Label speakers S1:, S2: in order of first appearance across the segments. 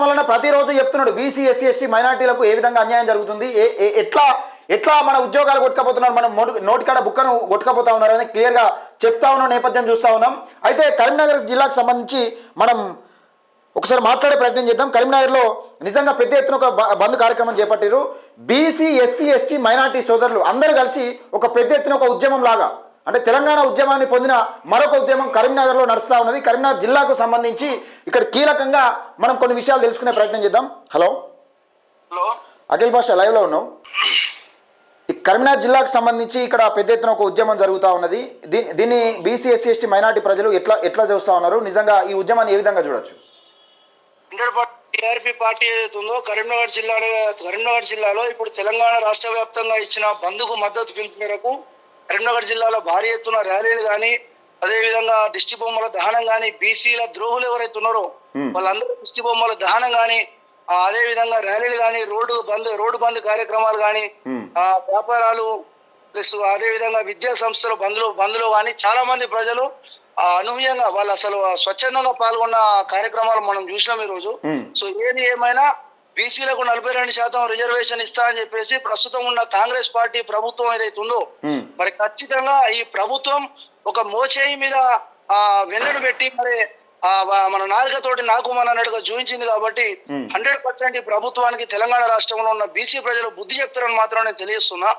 S1: వలన ప్రతిరోజు చెప్తున్నాడు బీసీ ఎస్సీ ఎస్టీ మైనార్టీలకు ఏ విధంగా అన్యాయం జరుగుతుంది? ఏ- ఎట్లా ఎట్లా మన ఉద్యోగాలు కొట్టుకపోతున్నారు? మనం నోటి నోటికాడ బుక్కను కొట్టుకపోతా ఉన్నారు అని క్లియర్గా చెప్తా ఉన్న నేపథ్యం చూస్తూ ఉన్నాం. అయితే కరీంనగర్ జిల్లాకు సంబంధించి మనం ఒకసారి మాట్లాడే ప్రయత్నం చేద్దాం. కరీంనగర్లో నిజంగా పెద్ద ఎత్తున ఒక బ- బంద్ కార్యక్రమం చేపట్టారు బీసీ ఎస్సీ ఎస్టీ మైనార్టీ సోదరులు అందరూ కలిసి ఒక పెద్ద ఎత్తున ఒక ఉద్యమం లాగా అంటే తెలంగాణ ఉద్యమాన్ని పొందిన మరొక ఉద్యమం కరీంనగర్లో నడుస్తూ ఉన్నది. కరీంనగర్ జిల్లాకు సంబంధించి ఇక్కడ కీలకంగా మనం కొన్ని విషయాలు తెలుసుకునే ప్రయత్నం చేద్దాం. హలో?
S2: హలో?
S1: అఖిల్ భాష లైవ్లో ఉన్నాం కరీంనగర్ జిల్లాకు సంబంధించి ఇక్కడ పెద్ద ఎత్తున ఒక ఉద్యమం జరుగుతూ ఉన్నది. దీన్ని దీన్ని బీసీ ఎస్సీ ఎస్టీ మైనార్టీ ప్రజలు ఎట్లా ఎట్లా చూస్తూ ఉన్నారు? నిజంగా ఈ ఉద్యమాన్ని ఏ విధంగా చూడొచ్చు?
S2: టీఆర్పీ పార్టీ ఏదైతే ఉందో కరీంనగర్ జిల్లాలో కరీంనగర్ జిల్లాలో ఇప్పుడు తెలంగాణ రాష్ట్ర వ్యాప్తంగా ఇచ్చిన బంధుకు మద్దతు పిలుపు మేరకు కరీంనగర్ జిల్లాలో భారీ ఎత్తున ర్యాలీలు కానీ అదేవిధంగా దిష్టి బొమ్మల దహనం కానీ బీసీల ద్రోహులు ఎవరైతే ఉన్నారో. వాళ్ళందరూ దిష్టి బొమ్మల దహనం కానీ అదే విధంగా ర్యాలీలు కానీ రోడ్డు బంద్ రోడ్డు బంద్ కార్యక్రమాలు కానీ. ఆ వ్యాపారాలు ప్లస్ అదే విధంగా విద్యా సంస్థలు బంద్లు బంద్లు కానీ చాలా మంది ప్రజలు ఆ, అనూహ్యంగా వాళ్ళు అసలు స్వచ్ఛందంగా పాల్గొన్న కార్యక్రమాలు మనం చూసినాం ఈ రోజు. సో ఏది ఏమైనా బీసీలకు నలభై రెండు శాతం రిజర్వేషన్ ఇస్తా అని చెప్పేసి ప్రస్తుతం ఉన్న కాంగ్రెస్ పార్టీ ప్రభుత్వం ఏదైతే ఉందో
S1: Hmm.
S2: మరి ఖచ్చితంగా ఈ ప్రభుత్వం ఒక మోచేయి మీద ఆ వెన్నును పెట్టి మరి మన నాలుగతోటి నాకు మన అన్నట్టుగా చూపించింది కాబట్టి. హండ్రెడ్ పర్సెంట్ ఈ ప్రభుత్వానికి తెలంగాణ రాష్ట్రంలో ఉన్న బీసీ ప్రజలు బుద్ధి చెప్తారని మాత్రం నేను తెలియస్తున్నా.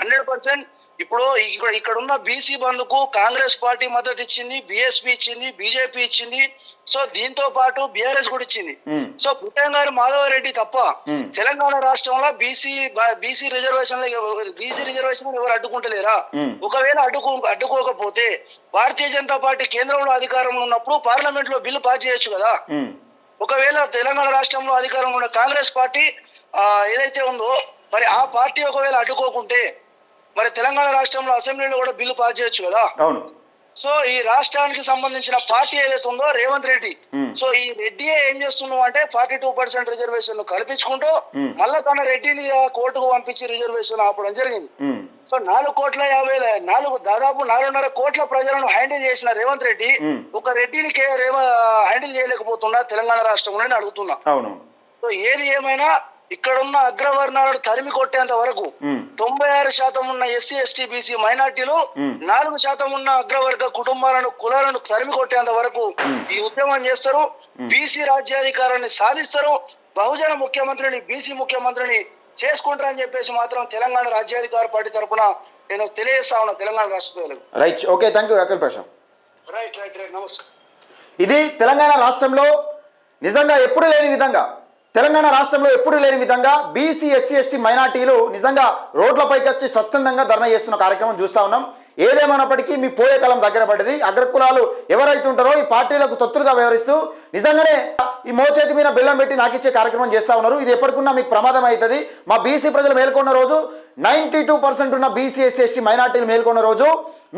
S2: హండ్రెడ్ పర్సెంట్ ఇప్పుడు ఇక్కడ ఇక్కడ ఉన్న బీసీ బంధుకు కాంగ్రెస్ పార్టీ మద్దతు ఇచ్చింది బిఎస్పీ ఇచ్చింది బీజేపీ ఇచ్చింది సో దీంతో పాటు బీఆర్ఎస్ కూడా ఇచ్చింది. సో పుట్టం గారు మాధవరెడ్డి తప్ప. తెలంగాణ రాష్ట్రంలో BC BC reservation BC reservation ఎవరు అడ్డుకుంటలేరా. ఒకవేళ అడ్డుకో అడ్డుకోకపోతే భారతీయ జనతా పార్టీ కేంద్రంలో అధికారంలో ఉన్నప్పుడు పార్లమెంట్ లో బిల్లు పాస్ చేయొచ్చు కదా? ఒకవేళ తెలంగాణ రాష్ట్రంలో అధికారంలో ఉన్న కాంగ్రెస్ పార్టీ ఆ, ఏదైతే ఉందో మరి ఆ పార్టీ ఒకవేళ అడ్డుకోకుంటే మరి తెలంగాణ రాష్ట్రంలో అసెంబ్లీలో కూడా బిల్లు పాస్ చేయొచ్చు కదా?
S1: అవును.
S2: సో ఈ రాష్ట్రానికి సంబంధించిన పార్టీ ఏదైతే ఉందో రేవంత్ రెడ్డి. సో ఈ రెడ్డియే ఏం చేస్తున్నావు అంటే ఫార్టీ టూ పర్సెంట్ రిజర్వేషన్ కల్పించుకుంటూ. మళ్ళా తన రెడ్డిని కోర్టుకు పంపించి రిజర్వేషన్ ఆపడం జరిగింది సో నాలుగు కోట్ల యాభై నాలుగు దాదాపు నాలుగున్నర కోట్ల ప్రజలను హ్యాండిల్ చేసిన రేవంత్ రెడ్డి. ఒక రెడ్డిని హ్యాండిల్ చేయలేకపోతున్నా తెలంగాణ రాష్ట్రంలో నేను అడుగుతున్నా సో ఏది ఏమైనా ఇక్కడున్న అగ్రవర్ణాలను తరిమి కొట్టేంత వరకు తొంభై ఆరు శాతం ఉన్న ఎస్సీ ఎస్టీ బీసీ మైనార్టీలు. నాలుగు శాతం ఉన్న అగ్రవర్గ కుటుంబాలను కులాలను తరిమి కొట్టేంత వరకు ఈ ఉద్యమం చేస్తారు. బీసీ రాజ్యాధికారాన్ని సాధిస్తారు. బహుజన ముఖ్యమంత్రిని బీసీ ముఖ్యమంత్రిని చేసుకుంటారని చెప్పేసి మాత్రం తెలంగాణ రాజ్యాధికార పార్టీ తరఫున నేను తెలియజేస్తా ఉన్నా తెలంగాణ రాష్ట్ర
S1: right okay thank you Akhil Prashanth
S2: right right right నమస్కారం.
S1: ఇది తెలంగాణ రాష్ట్రంలో నిజంగా ఎప్పుడు లేని విధంగా తెలంగాణ రాష్ట్రంలో ఎప్పుడూ లేని విధంగా బీసీ ఎస్సీ ఎస్టీ మైనార్టీలు నిజంగా రోడ్లపైకి వచ్చి స్వచ్ఛందంగా ధర్నా చేస్తున్న కార్యక్రమం చూస్తూ ఉన్నాం. ఏదేమైనప్పటికీ మీ పోయే కాలం దగ్గర పడ్డది. అగ్రకులాలు ఎవరైతే ఉంటారో ఈ పార్టీలకు తొత్తులుగా వ్యవహరిస్తూ నిజంగానే ఈ మోచేతి మీద బెల్లం పెట్టి నాకు ఇచ్చే కార్యక్రమం చేస్తూ ఉన్నారు. ఇది ఎప్పటికున్నా మీకు ప్రమాదం అవుతుంది. మా బీసీ ప్రజలు మేల్కొన్న రోజు నైంటీ టూ పర్సెంట్ ఉన్న బీసీ ఎస్సీ ఎస్టీ మైనార్టీలు మేల్కొన్న రోజు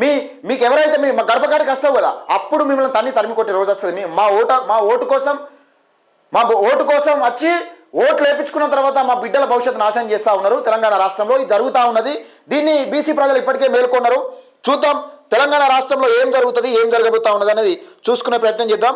S1: మీ మీకు ఎవరైతే మీ మా గర్భకాడికి వస్తావు కదా అప్పుడు మిమ్మల్ని తన్ని తరిమి కొట్టే రోజు వస్తుంది. మీ మా ఓట మా ఓటు కోసం మాకు ఓటు కోసం వచ్చి ఓట్లు వేపించుకున్న తర్వాత మా బిడ్డల భవిష్యత్తు నాశనం చేస్తూ ఉన్నారు. తెలంగాణ రాష్ట్రంలో ఇది జరుగుతూ ఉన్నది. దీన్ని బీసీ ప్రజలు ఇప్పటికే మేల్కొన్నారు. చూద్దాం తెలంగాణ రాష్ట్రంలో ఏం జరుగుతుంది ఏం జరగబోతా ఉన్నది అనేది చూసుకునే ప్రయత్నం చేద్దాం.